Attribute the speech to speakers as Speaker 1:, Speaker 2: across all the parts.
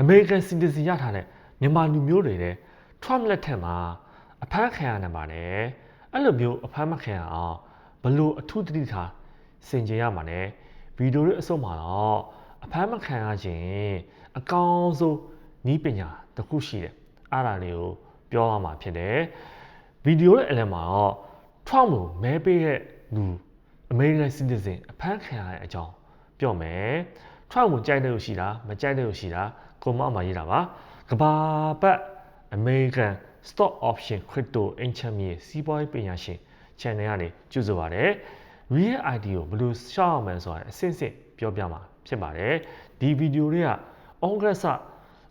Speaker 1: အမေရိကန်စီတီဇင်ရထားတဲ့မြန်မာလူမျိုးတွေတဲ့ Trump လက်ထက်မှာအဖမ်းခံရနေပါတယ်အဲ့လိုမျိုးအဖမ်းမခံရအောင်ဘလို့အထူးတတိထားစင်ကြင်ရမှာ ਨੇ ဗီဒီယိုတွေအစုံမှာတော့အဖမ်းမခံရခြင်းအကောင်းဆုံးဤပညာတစ်ခုရှိတယ်အဲ့ဒါလေးကိုပြောရမှာဖြစ်တယ်ဗီဒီယိုရဲ့အလယ်မှာတော့ Trump ကိုမဲပေးတဲ့လူအမေရိကန်စီတီဇင်အဖမ်းခံရတဲ့အကြောင်းပြောမယ် Trump ကိုကြိုက်တဲ့လို့ရှိတာမကြိုက်တဲ့လို့ရှိတာ ကိုမအမရေးတာပါကဘာပတ်အမေရိကန် stock option crypto အင်ချမ်းမြေစီးပွားရေးပညာရှင် channel ကနေကြိုဆိုပါရစေ real ID ကိုဘယ်လိုရှောက်အောင်မလဲဆိုတာအစစ်စစ်ပြောပြမှာဖြစ်ပါတယ်ဒီဗီဒီယိုတွေကဩဂတ်စ်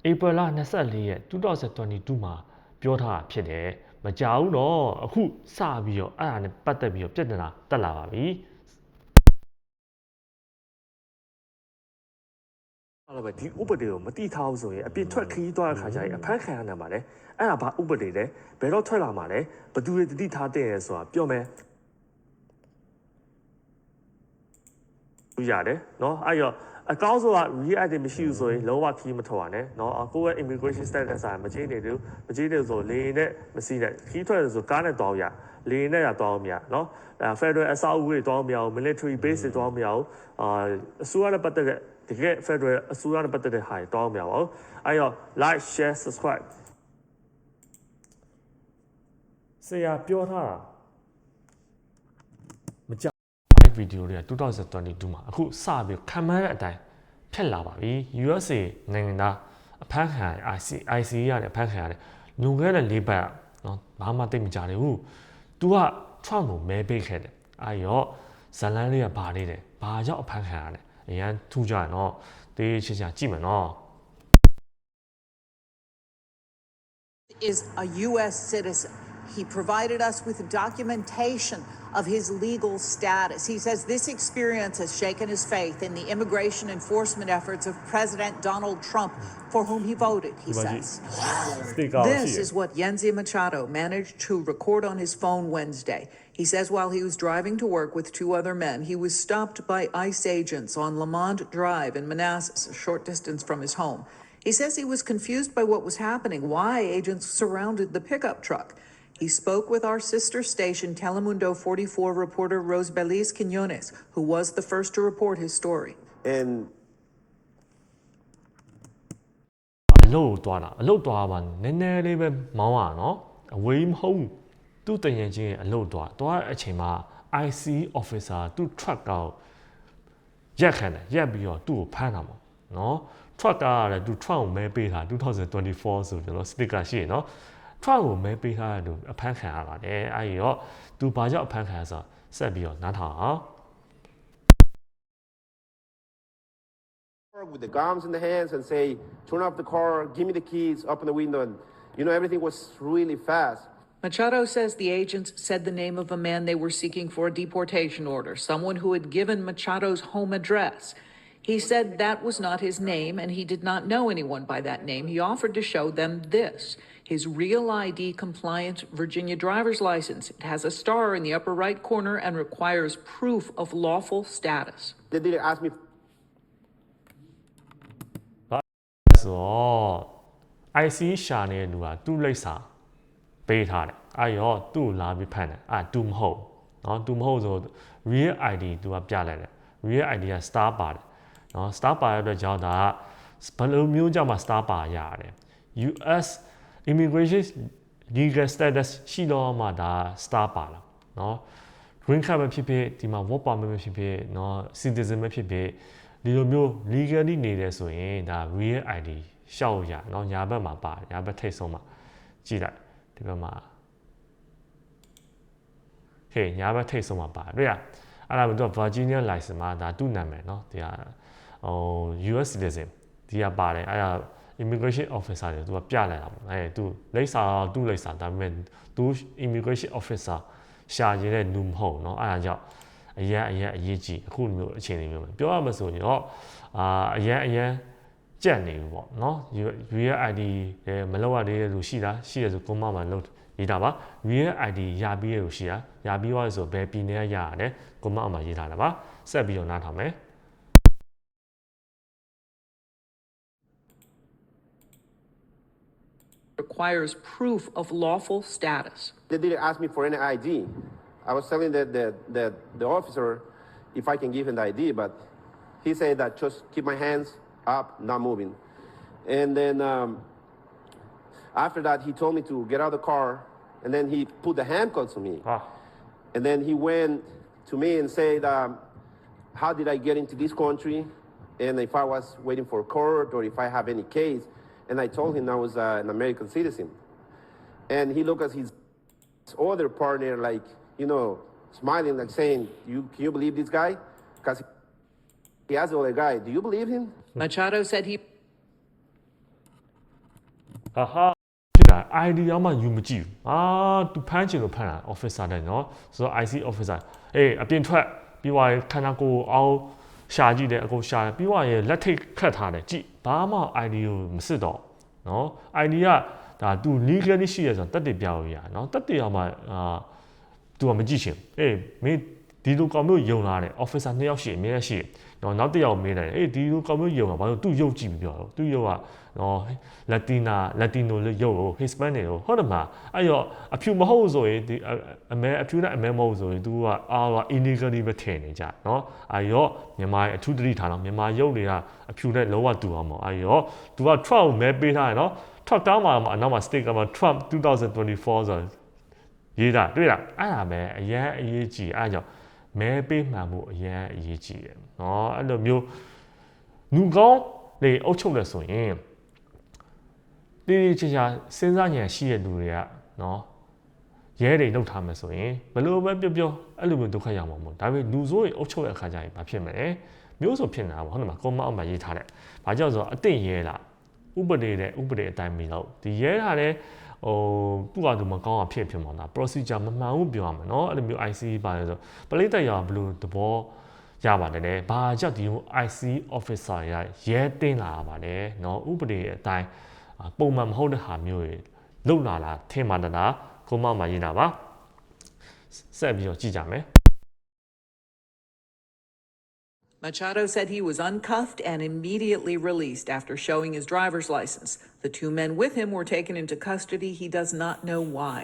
Speaker 1: ဧပြီလ24ရက်2022မှာပြောထားတာဖြစ်တယ်မကြောက်ဘူးတော့အခုစပြီးတော့အဲ့ဒါနဲ့ပတ်သက်ပြီးတော့ပြဿနာတက်လာပါပြီ အဲ့လိုပဲဒီဥပဒေကိုမတိထားဘူးဆိုရင်အပြစ်ထွက်ခရီးသွားတဲ့ခါကျရင်အဖမ်းခံရနိုင်ပါလေအဲ့ဒါဘာဥပဒေလဲဘယ်တော့ထွက်လာမှာလဲဘယ်သူတွေတတိထားတဲ့ရဲဆိုတာပြောမယ်ရတယ်เนาะအဲ့ရောအကောင်းဆုံးက react မရှိဘူးဆိုရင်လောကခီးမထွက်ပါနဲ့เนาะကိုယ့်ရဲ့ immigration status ဆိုင်မချင်းနေဘူးမချင်းနေဆိုလေနဲ့မစီးနဲ့ခီးထွက်တယ်ဆိုကားနဲ့တောင်းရလေနဲ့ရတောင်းမရเนาะအဲ federal အဆောက်အဦတွေတောင်းမရဘူး military base တွေတောင်းမရဘူးအာအစိုးရနဲ့ပတ်သက်တဲ့ တကယ် Federal အစိုးရနဲ့ပတ်သက်တဲ့ဟာတွေတောင်းပြပါဦးအဲ့တော့ like share subscribe ဆရာပြောထားတာမကြောက်ဗီဒီယိုတွေက2022မှာအခုစပြီးခံမှန်းတဲ့အတိုင်းဖြစ်လာပါပြီ USA နိုင်ငံသားအဖမ်းခံရ IC IC ရတယ်အဖမ်းခံရတယ်လူငယ်တဲ့လေးပတ်နော်ဘာမှသိမကြတယ်ဘူး तू က Trump ကိုမဲပေးခဲ့တယ်အဲ့ရောဇလန်းလေးကဘာနေတယ်ဘာကြောင့်အဖမ်းခံရလဲ အရန်ထူးကြရနော်တေးချစ်ချာကြည့်မယ်နော်
Speaker 2: is a U.S. citizen. He provided us with documentation of his legal status. He says this experience has shaken his faith in the immigration enforcement efforts of President Donald Trump, for whom he voted, he says. This is what Yenzi Machado managed to record on his phone Wednesday. He says while he was driving to work with two other men, he was stopped by ICE agents on Lamont Drive in Manassas, a short distance from his home. He says he was confused by what was happening, why agents surrounded the pickup truck. He spoke with our sister station, Telemundo 44 reporter Rose Beliz Quinones, who was the first to report his story.
Speaker 3: And
Speaker 1: အလုပ်ကိုတွားတာအလုပ်တွားပါနည်းနည်းလေးပဲမောင်းရနော်အဝေးမဟုတ်ဘူးသူ့တရင်ချင်းရဲ့အလုပ်တွားတွားတဲ့အချိန်မှာ IC officer သူ့ truck ကောရက်ခံတယ်ရက်ပြီးတော့သူ့ကိုဖမ်းတာပေါ့နော် truck ကလည်းသူ truck ကိုမဲပေးတာ2024ဆိုကျွန်တော် sticker ရှိရနော် truck ကိုမဲပေးထားတဲ့သူအဖမ်းခံရပါတယ်အဲ့ဒီတော့သူဘာကြောင့်အဖမ်းခံရဆိုတော့ဆက်ပြီးတော့နားထောင်အောင်
Speaker 3: with the guns in the hands and say, turn off the car, give me the keys, open the window. And, you know, everything was really fast.
Speaker 2: Machado says the agents said the name of a man they were seeking for a deportation order, someone who had given Machado's home address. He said that was not his name and he did not know anyone by that name. He offered to show them this his real ID compliant Virginia driver's license. It has a star in the upper right corner and requires proof of lawful status.
Speaker 3: The dealer asked me.
Speaker 1: IC ရှာနေတဲ့လူကသူ့လိပ်စာပေးထားတယ်။အဲ့ရောသူ့လာပြီးဖန်တယ်။အာသူမဟုတ်။နော်သူမဟုတ်ဆို real ID သူကပြလိုက်တယ်။ real ID က star ပါတယ်။နော် star ပါရတဲ့အတွက်ကြောင့်ဒါကဘယ်လိုမျိုးကြောင့်မှ star ပါရတယ်။ US immigration legal status ရှိတော့မှဒါ star ပါလာเนาะ green card ပဲဖြစ်ဖြစ်ဒီမှာ work permit ပဲဖြစ်ဖြစ်เนาะ citizen ပဲဖြစ်ဖြစ်ဒီလိုမျိုး legally နေတယ်ဆိုရင်ဒါ real ID ရှောက်ရเนาะညာဘက်မှာပါညာဘက်ထိတ်ဆုံးမှာကြည့်လိုက်ဒီဘက်မှာဟေးညာဘက်ထိတ်ဆုံးမှာပါတွေ့ရအဲ့ဒါကတော့ Virginia license မှာဒါသူ့နာမည်เนาะဒီဟာဟို US citizen ဒီကပါတယ်အဲ့ဒါ immigration officer တွေသူကပြလိုက်တာပေါ့အဲသူလိပ်စာသူ့လိပ်စာဒါပေမဲ့သူ immigration officer ရှာရတဲ့လူမဟုတ်เนาะအဲ့ဒါကြောင့်အရန်အရန်အရေးကြီးအခုလိုမျိုးအခြေအနေမျိုးမှာပြောရမှာဆိုရင်တော့အာအရန်အရန်ကြက်နေဘူးပေါ့เนาะ real ID လည်းမလောက်ရသေးတဲ့လူရှိတာရှိရဆိုကိုမမှလောက်ရေးတာပါ real ID ရပြီးရလို့ရှိတာရပြီးသွားဆိုဘယ်ပြည်နယ်ကရရတယ်ကိုမအမှရေးထားတာပါဆက်ပြီးတော့နားထောင်မယ်
Speaker 2: requires proof of lawful status.
Speaker 3: They didn't ask me for any ID. I was telling the, the, the, the officer if I can give him the ID, but he said that just keep my hands up, not moving. And then um, after that, he told me to get out of the car, and then he put the handcuffs on me.
Speaker 1: ဟာ
Speaker 3: And then he went to me and said, um, How did I get into this country? And if I was waiting for court or if I have any case. And I told him I was uh, an American citizen. And he looked at his other partner, like, you know, smiling, like saying, you, Can you believe this guy? Because he asked the other guy, Do you believe him?
Speaker 2: Machado said he
Speaker 1: ဟာဟာဖြစ်တာ ID ရောက်မှယူမကြည့်ဘူးအာသူဖမ်းချင်လို့ဖမ်းတာ officer တဲ့နော်ဆိုတော့ IC officer အေးအပြင်ထွက်ပြီးသွားရင်ခန္ဓာကိုယ်အောင် ရှာကြည့်တယ်အကုန်ရှာတယ်ပြီးသွားရင်လက်ထိတ်ခတ်ထားတယ်ကြည့်ဘာမှ ID ကိုမစစ်တော့နော် ID ကဒါသူ legally ရှိရဆိုတော့တက်တည်ပြလို့ရနော်တက်တည်ရောက်မှအာသူကမကြည့်ရှင်အေးမင်းဒီလိုကောင်မျိုးယုံလာတယ် officer နှစ်ယောက်ရှိအမြဲတမ်းရှိတယ်နော်နောက်တစ်ယောက်မေးတယ်အေးဒီလိုကောင်မျိုးယုံတာဘာလို့သူယုံကြည့်ပြီးပြောတော့သူယုံက နော်လက်တီနာလက်တီနိုလို့ရုပ်ကို Hispanic ကိုဟုတ်တယ်မလားအဲ့တော့အဖြူမဟုတ်ဆိုရင်ဒီအမဲအဖြူနဲ့အမဲမဟုတ်ဆိုရင်သူကအာက illegally မထင်နေကြနော်အဲ့တော့မြန်မာအထူးတတိထားတော့မြန်မာရုပ်တွေကအဖြူနဲ့လောကတူအောင်မဟုတ်အဲ့တော့သူက Trump ကိုမဲပေးထားတယ်နော် Trump တောင်းမှာအနောက်မှာ state ကမှာ Trump 2024ဆိုရေးတာတွေ့လားအဲ့ဒါပဲအရန်အရေးကြီးအဲ့ကြောင့်မဲပေးမှန်မှုအရန်အရေးကြီးတယ်နော်အဲ့လိုမျိုးလူကောင်းလေအုပ်ချုပ်လဲဆိုရင် တိတိကျကျစဉ်းစားဉာဏ်ရှိတဲ့လူတွေကเนาะရဲတွေလောက်ထားမယ်ဆိုရင်ဘယ်လိုပဲပြောပြောအဲ့လိုမျိုးဒုက္ခရောက်မှာမဟုတ်ဒါပေမဲ့လူဆိုးတွေအုပ်ချုပ်တဲ့အခါကျရင်ဘာဖြစ်မလဲမျိုးစုံဖြစ်နေတာပေါ့ဟုတ်တယ်မလားကွန်မန့်အောက်မှာရေးထားတယ်ဘာကြောင့်ဆိုတော့အသိရဲလားဥပဒေတဲ့ဥပဒေအတိုင်းမလို့ဒီရဲတာလည်းဟိုသူ့ကသူမကောင်းအောင်ဖြစ်ဖြစ်မှာလား procedure မမှန်ဘူးပြောရမှာเนาะအဲ့လိုမျိုး IC ပါတယ်ဆိုပလိတ်တက်ရဘယ်လိုသဘောရပါတယ်လေဘာကြောင့်ဒီ IC officer ရရဲတင်းလာပါလဲเนาะဥပဒေအတိုင်း ပုံမှန်မဟုတ်တဲ့ဟာမျိုးတွေလုံလာလာထင်မှတလားကိုမမရေးတာပါဆက်ပြီးတော့ကြည့်ကြမယ်
Speaker 2: Machado said he was uncuffed and immediately released after showing his driver's license. The two men with him were taken into custody. He does not know why.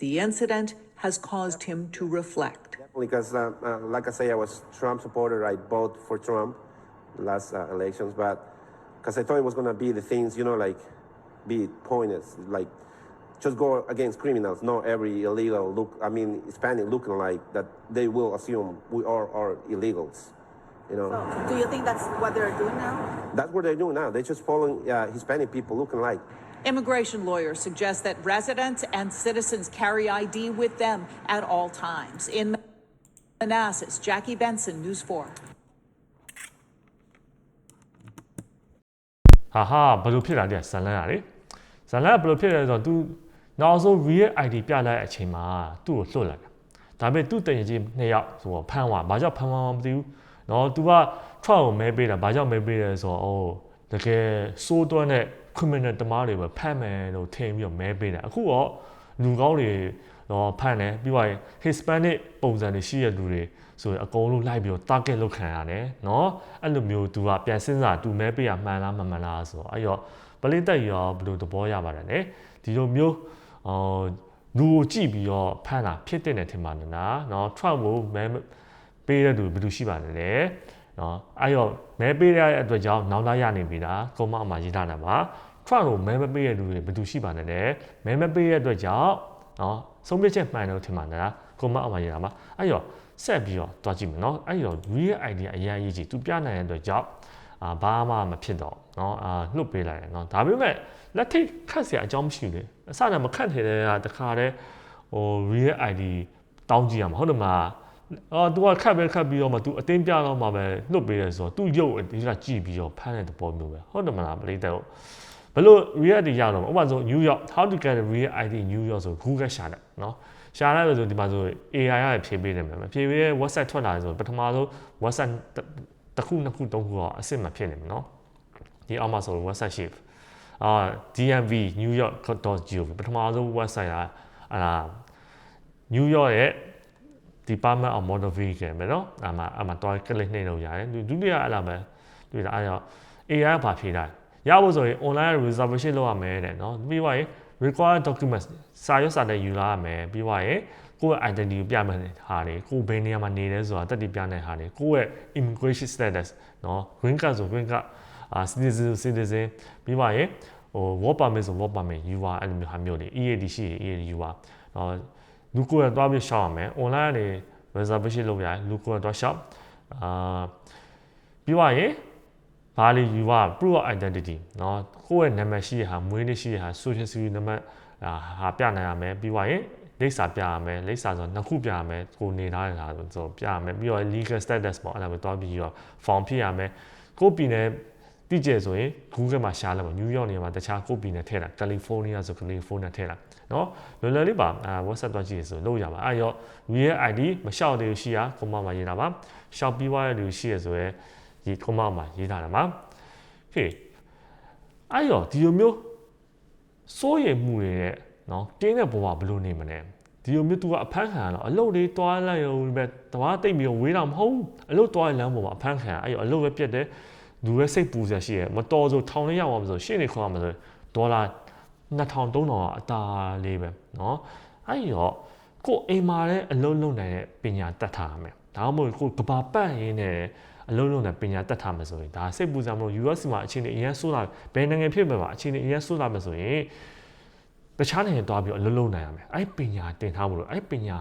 Speaker 2: The incident has caused him to reflect.
Speaker 3: Because, uh, uh, like I say, I was Trump supporter. I voted for Trump last uh, elections, but because I thought it was going to be the things, you know, like be pointless, like just go against criminals. Not every illegal look. I mean, Hispanic looking like that. They will assume we are are illegals. You know,
Speaker 4: So, do you think that's what they're doing now?
Speaker 3: that's what they're doing now. They're just following uh, Hispanic people looking like.
Speaker 2: Immigration lawyers suggest that residents and citizens carry ID with them at all times. In Manassas, Jackie Benson, News 4.
Speaker 1: ဟာဟာဘယ်လိုဖြစ်လာလဲဇလန်ကလေ ဇလန်ကဘယ်လိုဖြစ်လဲဆိုတော့ तू နောက်ဆုံး real ID ပြလိုက်တဲ့အချိန်မှာသူ့ကိုလွတ်လိုက်တာဒါပေမဲ့သူ့တရင်ချင်းနှစ်ယောက်ဆိုတော့ဖမ်းသွားဘာကြောင့်ဖမ်းသွားမှမသိဘူးเนาะ तू က Trump ကိုမဲပေးတာဘာကြောင့်မဲပေးလဲဆိုတော့အိုးတကယ်စိုးသွမ်းတဲ့ criminal တမားတွေပဲဖမ်းမယ်လို့ထင်ပြီးတော့မဲပေးတာအခုတော့လူကောင်းတွေတော့ဖမ်းတယ်ပြီးတော့ Hispanic ပုံစံတွေရှိတဲ့လူတွေဆိုရင်အကုန်လုံးလိုက်ပြီးတော့ target လုပ်ခံရတယ်เนาะအဲ့လိုမျိုး तू ကပြန်စဉ်းစား तू မဲပေးရမှန်လားမမှန်လားဆိုတော့အဲ့တော့ ပလိတက်ရောဘယ်လိုသဘောရပါတယ်လဲဒီလိုမျိုးအော်လူကိုကြည့်ပြီးတော့ဖမ်းတာဖြစ်တဲ့နဲ့ထင်ပါနဲ့နော်เนาะ Trump ကိုမဲပေးတဲ့သူဘယ်သူရှိပါလဲလဲเนาะအဲ့တော့မဲပေးရတဲ့အတွက်ကြောင့်နောက်လာရနေပြီလားကုန်းမအမှာရေးထားတာပါ Trump ကိုမဲမပေးတဲ့လူတွေဘယ်သူရှိပါလဲလဲမဲမပေးတဲ့အတွက်ကြောင့်เนาะဆုံးဖြတ်ချက်မှန်တယ်လို့ထင်ပါနဲ့လားကုန်းမအမှာရေးတာပါအဲ့တော့ဆက်ပြီးတော့တွားကြည့်မယ်เนาะအဲ့တော့ real idea အရင်အရေးကြီးသူပြနိုင်တဲ့အတွက်ကြောင့်အာဘာမှမဖြစ်တော့ เนาะအာနှုတ်ပေးလိုက်တယ်เนาะဒါပေမဲ့လက်ထိတ်ခတ်เสียအကြောင်းမရှိဘူးလေအစနဲ့မခတ်နေတယ်ကတခါတည်းဟို real ID တောင်းကြည့်ရမှာဟုတ်တယ်မလားအော် तू ကခတ်ပဲခတ်ပြီးတော့မှ तू အတင်းပြတော့မှပဲနှုတ်ပေးတယ်ဆိုတော့ तू ရုပ်အဒီကကြည့်ပြီးတော့ဖမ်းတဲ့သဘောမျိုးပဲဟုတ်တယ်မလားပရိသတ်ဘယ်လို real ID ရတော့ဥပမာဆို New York how to get a real ID New York ဆို Google ရှာတယ်เนาะရှာလိုက်လို့ဆိုဒီမှာဆို AI ရဖြေပေးတယ်မယ်ဖြေပေးရဲ့ website ထွက်လာတယ်ဆိုပထမဆုံး website တစ်ခုနှစ်ခုသုံးခုတော့အစ်စ်မဖြစ်နေမှာเนาะ ဒီအောက်မှာဆို website ရှိအာ DMV New York.gov ပထမဆုံး website ကအာ New York ရဲ့ Department of Motor Vehicle ပဲเนาะအမှအမှတော့ click နှိပ်လို့ရတယ်ဒုတိယအဲ့လိုပဲတွေ့တာအဲ့တော့ AI ဘာဖြေတာ ရဖို့ဆိုရင် online reservation လုပ်ရမယ်တဲ့เนาะပြီးသွားရင် required documents စာရွက်စာတမ်းယူလာရမယ်ပြီးသွားရင်ကိုယ့်ရဲ့ identity ကိုပြမယ်ဟာတွေကိုယ်ဘယ်နေရာမှာနေလဲဆိုတာတက်တည်ပြတဲ့ဟာတွေကိုယ့်ရဲ့ immigration status เนาะ green card ဆို green card အာ citizen ဆို citizen ပြီးသွားရင်ဟို work permit ဆို work permit ယူပါအဲ့လိုမျိုးဟာမျိုးတွေ EAD ရှိရင် EAD ယူပါเนาะလူကိုယ်ကသွားပြီးရှောက်ရမယ် online ကနေ reservation လုပ်ရတယ်လူကိုယ်ကသွားရှောက်အာပြီးသွားရင်ဘာလို့ယူပါ proof of identity เนาะကိုယ့်ရဲ့နာမည်ရှိရဟာမွေးနေ့ရှိရဟာ social security number အာဟာပြနိုင်ရမယ်ပြီးသွားရင်လိပ်စာပြရမယ်လိပ်စာဆိုနှစ်ခုပြရမယ်ကိုနေထားတဲ့ဟာဆိုပြရမယ်ပြီးတော့ legal status ပေါ့အဲ့ဒါမျိုးတွားပြီးတော့ form ဖြစ်ရမယ်ကိုယ့်ပြည်နယ် တိကျဆိုရင် Google မှာရှာလိုက်ပါ New York နေရာမှာတခြားကိုယ့်ပြည်နယ်ထည့်တာ California ဆို California ထည့်တာเนาะလွယ်လွယ်လေးပါအာ WhatsApp တွားကြည့်ရဆိုလုပ်ရပါအဲ့ရော Real ID မလျှောက်သေးဘူးရှိရကွန်မမှာရေးတာပါရှောက်ပြီးွားတဲ့လူရှိရဆိုရဲဒီကွန်မမှာရေးထားတာပါဟေးအဲ့ရောဒီလိုမျိုးစိုးရိမ်မှုတွေနဲ့နော်တင်းတဲ့ဘဝဘယ်လိုနေမလဲဒီလိုမျိုး तू ကအဖမ်းခံရတော့အလုပ်လေးတွားလိုက်ရုံပဲတဘာတိတ်ပြီးဝေးတာမဟုတ်ဘူးအလုပ်တွားလမ်းပေါ်မှာအဖမ်းခံရအဲ့ရောအလုပ်ပဲပြတ်တယ် လူပဲစိတ်ပူစရာရှိရမတော်ဆိုထောင်လေးရောက်အောင်ဆိုရှင်းနေခေါ်ရမှာဆိုဒေါ်လာ2000 3000အတာလေးပဲနော်အဲ့ရောကိုအိမ်မှာလည်းအလုပ်လုပ်နိုင်တဲ့ပညာတတ်ထားရမယ်ဒါမှမဟုတ်ကိုကဘာပတ်ရင်းနဲ့အလုံးလုံးနဲ့ပညာတတ်ထားမှာဆိုရင်ဒါစိတ်ပူစရာမလို US မှာအခြေအနေအရင်ဆိုးလာဘယ်နိုင်ငံဖြစ်မှာပါအခြေအနေအရင်ဆိုးလာမှာဆိုရင်တခြားနိုင်ငံတွားပြီးအလုံးလုံးနိုင်ရမယ်အဲ့ပညာတင်ထားမလို့အဲ့ပညာ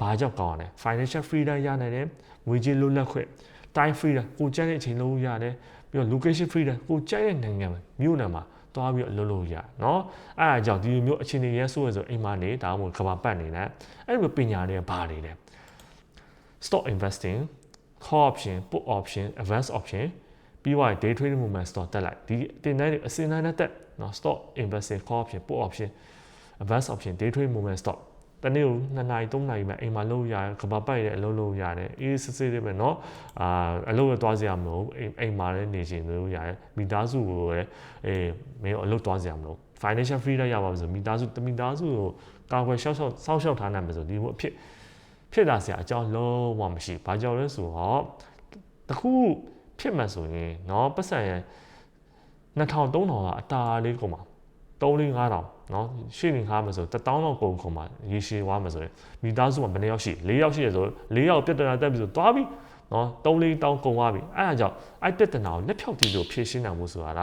Speaker 1: ဘာကြောင့်ကောင်းရလဲ financial freedom ရနိုင်တယ်ငွေကြေးလွတ်လပ်ခွင့် time freedom ကိုကြိုက်တဲ့အချိန်လုံးရတယ်ပြီးတော့ location freedom ကိုကြိုက်တဲ့နိုင်ငံမှာမြို့နယ်မှာတွားပြီးအလုံးလုံးရเนาะအဲ့ဒါကြောင့်ဒီလိုမျိုးအခြေအနေရဲဆိုးရဆိုအိမ်မှာနေဒါမှမဟုတ်ကဘာပတ်နေတယ်အဲ့လိုပညာတွေကဘာတွေလဲ stock investing call option put option advance option ပြီးသွားရင် day trading movement stock တက်လိုက်ဒီတင်တိုင်းတွေအစင်တိုင်းနဲ့တက်နော် stock investing call option put option advance option day trading movement stock တနေ့ကို2နာရီ3နာရီမှအိမ်မှာလုပ်ရတယ်ကဘာပိုက်တဲ့အလုပ်လုပ်ရတယ်အေးစစ်စစ်လေးပဲเนาะအာအလုပ်ရသွားစရာမလိုအိမ်အိမ်မှာလည်းနေချင်လို့ရတယ်မိသားစုကိုလည်းအေးမင်းအလုပ်သွားစရာမလို financial freedom ရပါမယ်ဆိုမိသားစုတမိသားစုကိုကာကွယ်ရှောက်ရှောက်စောင့်ရှောက်ထားနိုင်မယ်ဆိုဒီလိုအဖြစ်ဖြစ်လာစရာအကြောင်းလုံးဝမရှိဘာကြောင့်လဲဆိုတော့တခုဖြစ်မှဆိုရင်เนาะပတ်စံရ2000 3000ကအတားလေးကုန်ပါ 3 5တောင်နော်ရှေ့နေငားမယ်ဆို1000လောက်ကုန်ကုန်ပါရေရှည်ဝါမယ်ဆိုရင်မိသားစုမှာဘယ်နှယောက်ရှိ4ယောက်ရှိရဆို4ယောက်ပြဿနာတက်ပြီဆိုသွားပြီနော်3 4တောင်ကုန်သွားပြီအဲ့ဒါကြောင့်အဲ့ပြဿနာကိုလက်ဖြောက်ကြည့်လို့ဖြေရှင်းနိုင်မှုဆိုတာက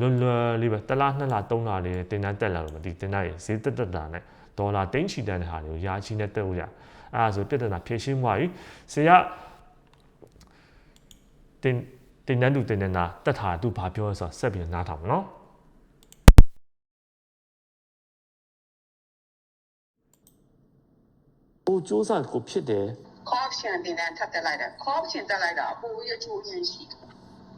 Speaker 1: လွယ်လွယ်လေးပဲတစ်လားနှစ်လားသုံးလားလေးတင်တန်းတက်လာလို့မဒီတင်တန်းရေဈေးတက်တက်တာနဲ့ဒေါ်လာတိန့်ချီတန်းတဲ့ဟာတွေကိုရာချီနဲ့တက်လို့ရအဲ့ဒါဆိုပြဿနာဖြေရှင်းသွားပြီဆရာတင်တင်တန်းတူတင်တန်းတာတက်တာသူဘာပြောလဲဆိုတာဆက်ပြီးနားထောင်နော် ကိုစူးစမ်းကိုဖြစ်တယ်
Speaker 5: corruption တင်တဲ့ထပ်တက်လိုက်တာ corruption တက်လိုက်တာအပူရချိုးရင်းရှိတယ်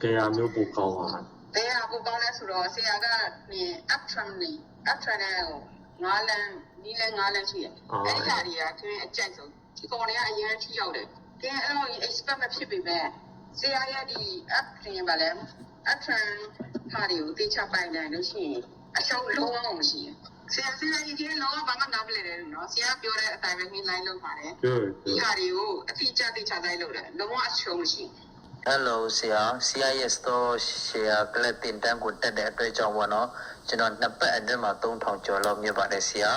Speaker 1: ကြရာမျိုးပိုကောင်းပါလား။
Speaker 5: တရားကိုကောင်းလဲဆိုတော့ဆရာကနေ uptrend နေ uptrend နဲ့ဟိုငါးလန်းနီးလန်းငါးလန်းရှိတယ်။အဲ့ဒီဟာတွေကသူအကြိုက်ဆုံးဒီကောင်တွေကအရင်ထိရောက်တယ်။ကဲအဲ့လို expect မဖြစ်ပေမဲ့ဆရာရဲ့ဒီ uptrend ပါလဲ uptrend ဟာတွေကိုတေချပိုင်နိုင်လို့ရှိရင်အရှုံးလုံးဝမရှိဘူး။ဆရာဆရာကြီးကလုံးဝဘာမှ နားမလည်တယ်နော်ဆရာပြောတဲ့အတိုင်းပဲ headline လုပ်ပါတယ်
Speaker 1: good
Speaker 5: ဒီဟာတွေကိုအတိအကျသိချတိုင်းလုပ်တယ်လုံးဝအရှုံးမရှိဘူး
Speaker 6: Hello ဆရာ CIS store share ကလပ်တင်တန်းကိုတက်တဲ့အတွက်ကြောင့်ပေါ့နော်ကျွန်တော်နှစ်ပတ်အတွင်းမှာ3000ကျော်လောက်မြတ်ပါတယ်ဆရာ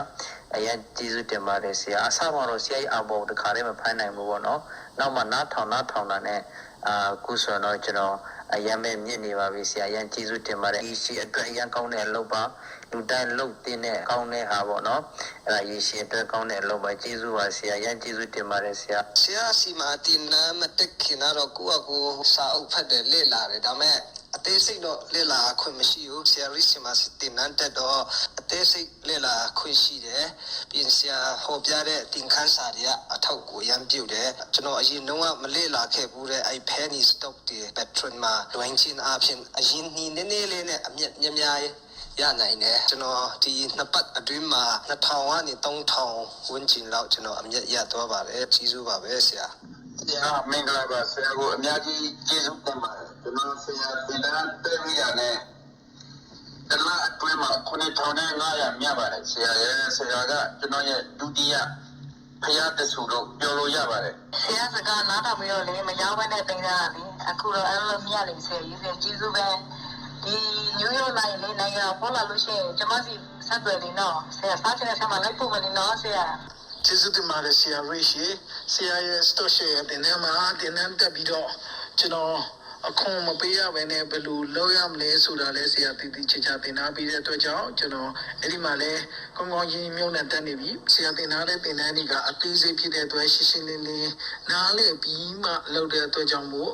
Speaker 6: အရင်ကျေးဇူးတင်ပါတယ်ဆရာအစမှာတော့ဆရာကြီးအဘောတခါတည်းမဖိုင်းနိုင်ဘူးပေါ့နော်နောက်မှနားထောင်နားထောင်တာနဲ့အာခုဆိုတော့ကျွန်တော်အရင်မဲ့မြင့်နေပါပြီဆရာအရင်ကျေးဇူးတင်ပါတယ်ဒီရှိအတွက်အရင်ကောင်းတဲ့အလုပ်ပါ လူတိုင်းလုပ်တင်တဲ့ကောင်းတဲ့ဟာပေါ့နော်အဲ့ဒါရေရှည်အတွက်ကောင်းတဲ့အလုပ်ပါကျေးဇူးပါဆရာအရင်ကျေးဇူးတင်ပါတယ်ဆရာ
Speaker 7: ဆရာစီမာတင်နာမတက်ခင်တော့ကိုယ့်အကိုစာအုပ်ဖတ်တယ်လေ့လာတယ်ဒါပေမဲ့အသေးစိတ်တော့လေ့လာခွင့်မရှိဘူးဆရာရီစီမာတင်နန်းတက်တော့အသေးစိတ်လေ့လာခွင့်ရှိတယ်ပြင်ဆရာဟောပြတဲ့တင်ခန်းစာတွေကအထောက်ကိုရမ်းပြုတ်တယ်ကျွန်တော်အရင်တော့မလေ့လာခဲ့ဘူးတဲ့အဲ့ penny stock တွေ patron မှာလွှမ်းချင်းအဖြစ်အရင်နီးနေနေလေးနဲ့အမြက်များများ ရနိုင်တယ်ကျွန်တော်ဒီနှစ်ပတ်အတွင်းမှာ2000ကနေ3000ဝန်းကျင်လောက်ကျွန်တော်အမြက်ရသွားပါတယ်ကြီးစုပါပဲဆရာ။
Speaker 8: ညာမင်္ဂလာပါဆရာကိုအများကြီးကျေးဇူးတင်ပါတယ်။ကျွန်တော်ဆရာဒီလန်တက်ရတဲ့တလားအတွင်းမှာ9500မြတ်ပါတယ်ဆရာရဲ့ဆရာကကျွန်တော်ရဲ့ဒုတိယဖရာတဆူလို့ပြောလို့ရပါတယ်
Speaker 9: ဆရာစကားနားထောင်ပြီးတော့လေမရောက်ဘဲနဲ့တင်တာလေအခုတော့အဲ့လိုမရလိမ့်ဆရာကြီးဆရာကျေးဇူးပဲတ
Speaker 6: ဒီနယူးယောက်လိုက်လေနိုင်ငံပေါ်လာလို့ရှိရင်ကျွန်မစီဆက်သွယ်နေတော့ဆရာစားချင်တဲ့ဆက်မှာလိုက်ပို့မယ်နော်ဆရာ
Speaker 7: ကျေးဇူးတင်ပါတယ်ဆရာရိရှိဆရာရဲ့ store share တင်နေမှာတင်နေတက်ပြီးတော့ကျွန်တော်အခုမပေးရဘဲနဲ့ဘယ်လိုလုပ်ရမလဲဆိုတာလဲဆရာတည်တည်ချာချာသင်ထားပြီးတဲ့အတွက်ကြောင့်ကျွန်တော်အဲ့ဒီမှာလဲကောင်းကောင်းကြီးမြုံနဲ့တက်နေပြီဆရာသင်ထားတဲ့သင်တန်းတွေကအသေးစိတ်ဖြစ်တဲ့အတွက်ရှင်းရှင်းလင်းလင်းနားလည်ပြီးမှလုပ်တဲ့အတွက်ကြောင့်မို့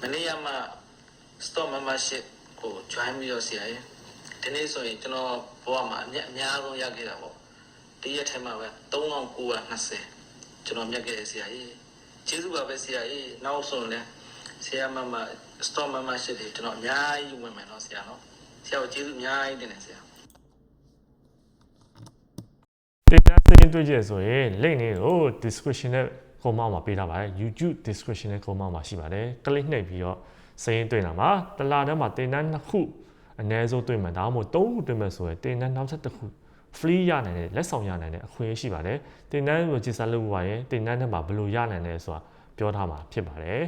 Speaker 9: မနေ့ကမှ store membership ကို join ပြီးတော့ဆရာရဲ့ဒီနေ့ဆိုရင်ကျွန်တော်ဘဝမှာအမြတ်အများဆုံးရခဲ့တာပေါ့ဒီရက်ထဲမှာပဲ3920ကျွန်တော်မြတ်ခဲ့တဲ့ဆရာရဲ့ကျေးဇူးပါပဲဆရာရဲ့နောက်ဆိုရင်လည်းဆရာမမ store membership တွေကျွန်တော်အများကြီးဝင်မယ်နော်ဆရာနော်ဆရာကိုကျေးဇူးအများကြီးတင်တယ်ဆရာ
Speaker 1: တင်တန်းစရင်တွေ့ကြဆိုရင် link လေးကို description နဲ့ comment မှာပေးထားပါတယ် YouTube description နဲ့ comment မှာရှိပါတယ် click နှိပ်ပြီးတော့စရင်တွေ့လာမှာတစ်လားတန်းမှာတင်တန်းနှစ်ခုအနည်းဆုံးတွေ့မှာဒါမှမဟုတ်သုံးခုတွေ့မှာဆိုရင်တင်တန်းနောက်ဆက်တစ်ခု free ရနိုင်တယ်လက်ဆောင်ရနိုင်တဲ့အခွင့်အရေးရှိပါတယ်တင်တန်းကိုကြည်စားလုပ်ပါရင်တင်တန်းထဲမှာဘယ်လိုရနိုင်လဲဆိုတာပြောထားမှာဖြစ်ပါတယ်